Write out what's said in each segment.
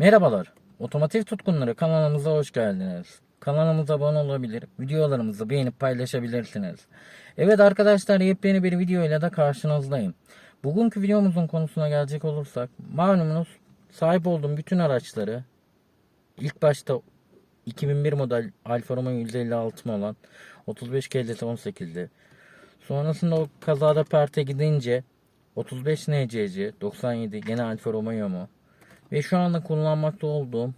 Merhabalar. Otomotiv tutkunları kanalımıza hoş geldiniz. Kanalımıza abone olabilir, videolarımızı beğenip paylaşabilirsiniz. Evet arkadaşlar yepyeni bir video ile de karşınızdayım. Bugünkü videomuzun konusuna gelecek olursak malumunuz sahip olduğum bütün araçları ilk başta 2001 model Alfa Romeo 156 olan 35 KLS 18'di. Sonrasında o kazada perte gidince 35 NCC 97 gene Alfa Romeo mu? Ve şu anda kullanmakta olduğum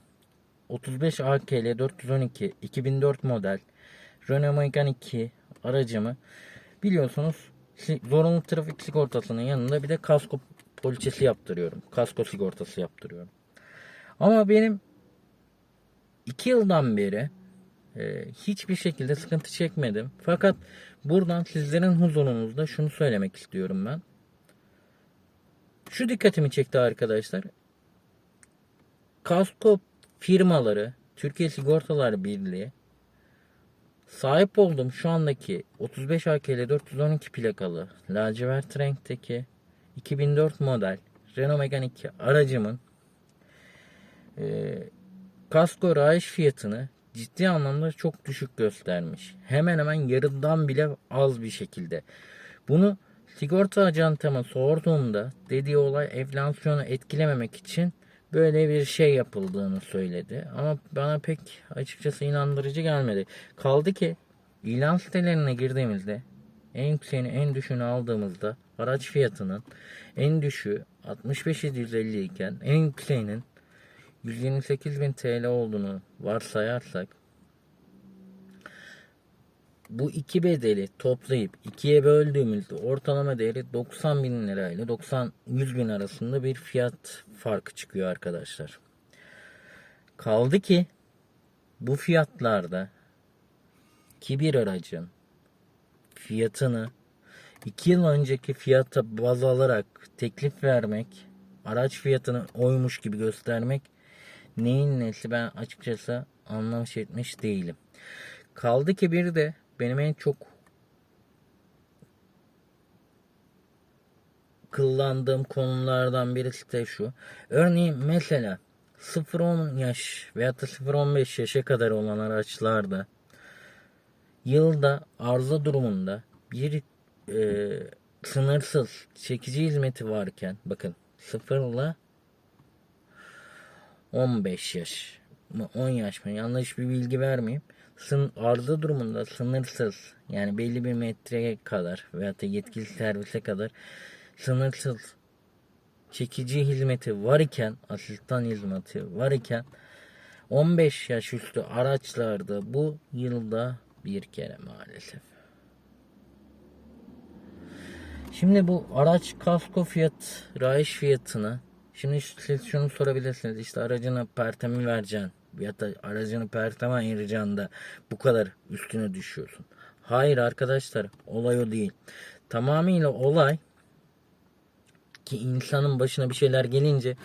35 AKL 412 2004 model Renault Megane 2 aracımı biliyorsunuz zorunlu trafik sigortasının yanında bir de kasko poliçesi yaptırıyorum. Kasko sigortası yaptırıyorum. Ama benim 2 yıldan beri e, hiçbir şekilde sıkıntı çekmedim. Fakat buradan sizlerin huzurunuzda şunu söylemek istiyorum ben. Şu dikkatimi çekti arkadaşlar. Kasko firmaları, Türkiye Sigortalar Birliği sahip olduğum şu andaki 35 AKL 412 plakalı lacivert renkteki 2004 model Renault Megane 2 aracımın e, kasko rayiç fiyatını ciddi anlamda çok düşük göstermiş. Hemen hemen yarıdan bile az bir şekilde. Bunu sigorta acentama sorduğumda dediği olay enflasyonu etkilememek için böyle bir şey yapıldığını söyledi. Ama bana pek açıkçası inandırıcı gelmedi. Kaldı ki ilan sitelerine girdiğimizde en yükseğini en düşüğünü aldığımızda araç fiyatının en düşüğü 65.750 iken en yükseğinin 128.000 TL olduğunu varsayarsak bu iki bedeli toplayıp ikiye böldüğümüzde ortalama değeri 90 bin lirayla 90 100 bin arasında bir fiyat farkı çıkıyor arkadaşlar. Kaldı ki bu fiyatlarda ki bir aracın fiyatını 2 yıl önceki fiyata baz alarak teklif vermek, araç fiyatını oymuş gibi göstermek neyin nesi ben açıkçası anlamış etmiş değilim. Kaldı ki bir de benim en çok kullandığım konulardan birisi de şu. Örneğin mesela 0-10 yaş veya da 0-15 yaşa kadar olan araçlarda yılda arıza durumunda bir e, sınırsız çekici hizmeti varken bakın 0 ile 15 yaş mı 10 yaş mı yanlış bir bilgi vermeyeyim. Sın, arıza durumunda sınırsız yani belli bir metreye kadar veya da yetkili servise kadar sınırsız çekici hizmeti var iken asistan hizmeti var iken 15 yaş üstü araçlarda bu yılda bir kere maalesef. Şimdi bu araç kasko fiyat, rayiç fiyatını şimdi siz şunu sorabilirsiniz. İşte aracını perte mi vereceksin? Ya da aracını perte mi ayıracaksın da bu kadar üstüne düşüyorsun. Hayır arkadaşlar olay o değil. Tamamıyla olay ki insanın başına bir şeyler gelince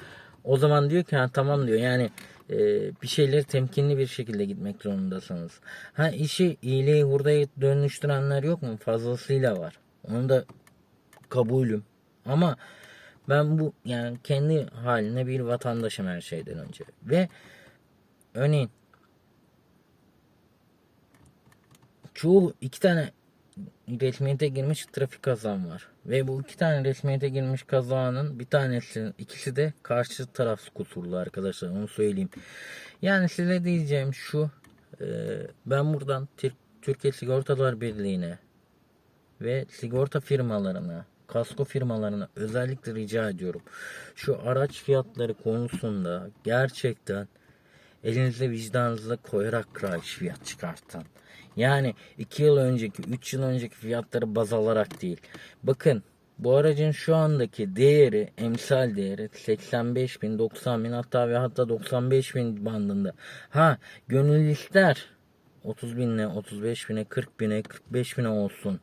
o zaman diyor ki ha tamam diyor yani e, bir şeyleri temkinli bir şekilde gitmek zorundasınız. Ha işi iyiliği hurdaya dönüştürenler yok mu? Fazlasıyla var. Onu da kabulüm. Ama ben bu yani kendi haline bir vatandaşım her şeyden önce. Ve örneğin çoğu iki tane resmiyete girmiş trafik kazan var. Ve bu iki tane resmiyete girmiş kazanın bir tanesi ikisi de karşı taraf kusurlu arkadaşlar onu söyleyeyim. Yani size diyeceğim şu e, ben buradan Türk, Türkiye Sigortalar Birliği'ne ve sigorta firmalarına kasko firmalarına özellikle rica ediyorum. Şu araç fiyatları konusunda gerçekten elinize vicdanınıza koyarak rayiç fiyat çıkartın. Yani 2 yıl önceki, 3 yıl önceki fiyatları baz alarak değil. Bakın bu aracın şu andaki değeri, emsal değeri 85 bin, 90 bin hatta ve hatta 95 bin bandında. Ha gönül ister 30 binle, 35 bine, 40 bine, 45 bine olsun.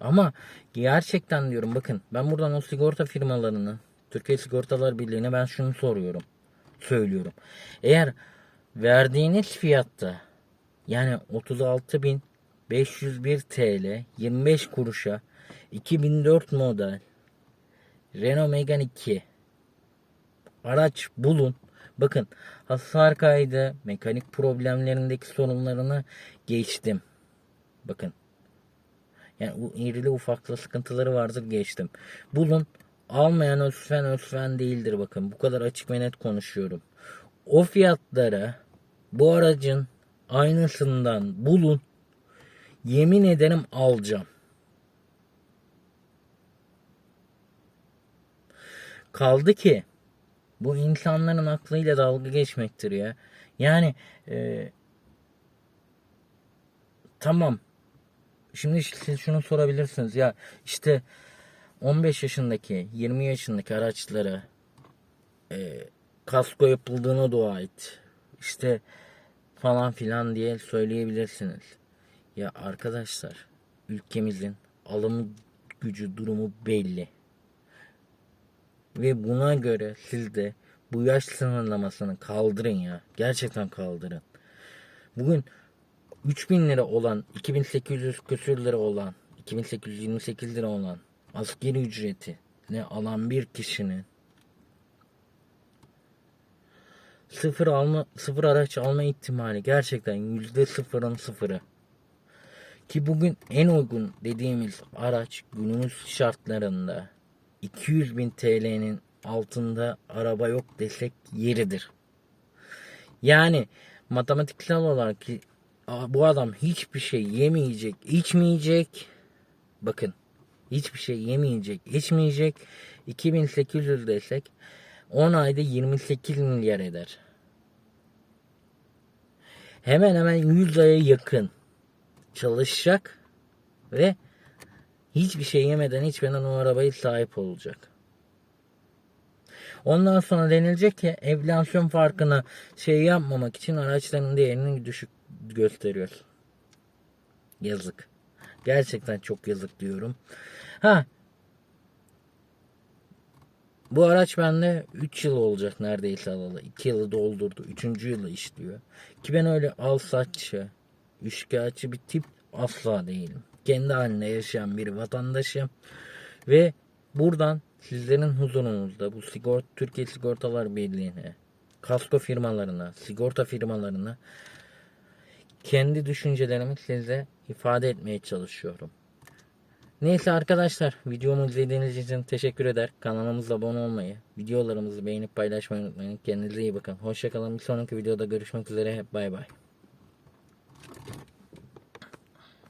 Ama gerçekten diyorum bakın ben buradan o sigorta firmalarını, Türkiye Sigortalar Birliği'ne ben şunu soruyorum, söylüyorum. Eğer verdiğiniz fiyatta yani 36.501 TL 25 kuruşa 2004 model Renault Megane 2 araç bulun. Bakın hasar kaydı, mekanik problemlerindeki sorunlarını geçtim. Bakın. Yani bu irili ufaklı sıkıntıları vardır geçtim. Bulun almayan Özfen Özfen değildir bakın. Bu kadar açık ve net konuşuyorum. O fiyatlara bu aracın aynısından bulun. Yemin ederim alacağım. Kaldı ki bu insanların aklıyla dalga geçmektir ya. Yani e, tamam. Şimdi siz şunu sorabilirsiniz ya işte 15 yaşındaki 20 yaşındaki araçlara e, kasko yapıldığına dua et. İşte falan filan diye söyleyebilirsiniz. Ya arkadaşlar ülkemizin alım gücü durumu belli. Ve buna göre siz de bu yaş sınırlamasını kaldırın ya. Gerçekten kaldırın. Bugün 3000 lira olan, 2800 küsür lira olan, 2828 lira olan askeri ücreti ne alan bir kişinin sıfır alma, sıfır araç alma ihtimali gerçekten yüzde sıfırın sıfırı. Ki bugün en uygun dediğimiz araç günümüz şartlarında 200 bin TL'nin altında araba yok desek yeridir. Yani matematiksel olarak ki bu adam hiçbir şey yemeyecek, içmeyecek. Bakın hiçbir şey yemeyecek, içmeyecek. 2800 desek 10 ayda 28 milyar eder. Hemen hemen 100 aya yakın çalışacak ve hiçbir şey yemeden içmeden o arabaya sahip olacak. Ondan sonra denilecek ki enflasyon farkını şey yapmamak için araçların değerini düşük gösteriyor. Yazık. Gerçekten çok yazık diyorum. Ha. Bu araç bende 3 yıl olacak neredeyse alalı. 2 yılı doldurdu. 3. yılı işliyor. Ki ben öyle alsatçı, üçkağıtçı bir tip asla değilim. Kendi halinde yaşayan bir vatandaşım. Ve buradan sizlerin huzurunuzda bu sigort Türkiye Sigortalar Birliği'ne, kasko firmalarına, sigorta firmalarına kendi düşüncelerimi size ifade etmeye çalışıyorum. Neyse arkadaşlar videomu izlediğiniz için teşekkür eder. Kanalımıza abone olmayı, videolarımızı beğenip paylaşmayı unutmayın. Kendinize iyi bakın. Hoşçakalın. Bir sonraki videoda görüşmek üzere. Bay bay.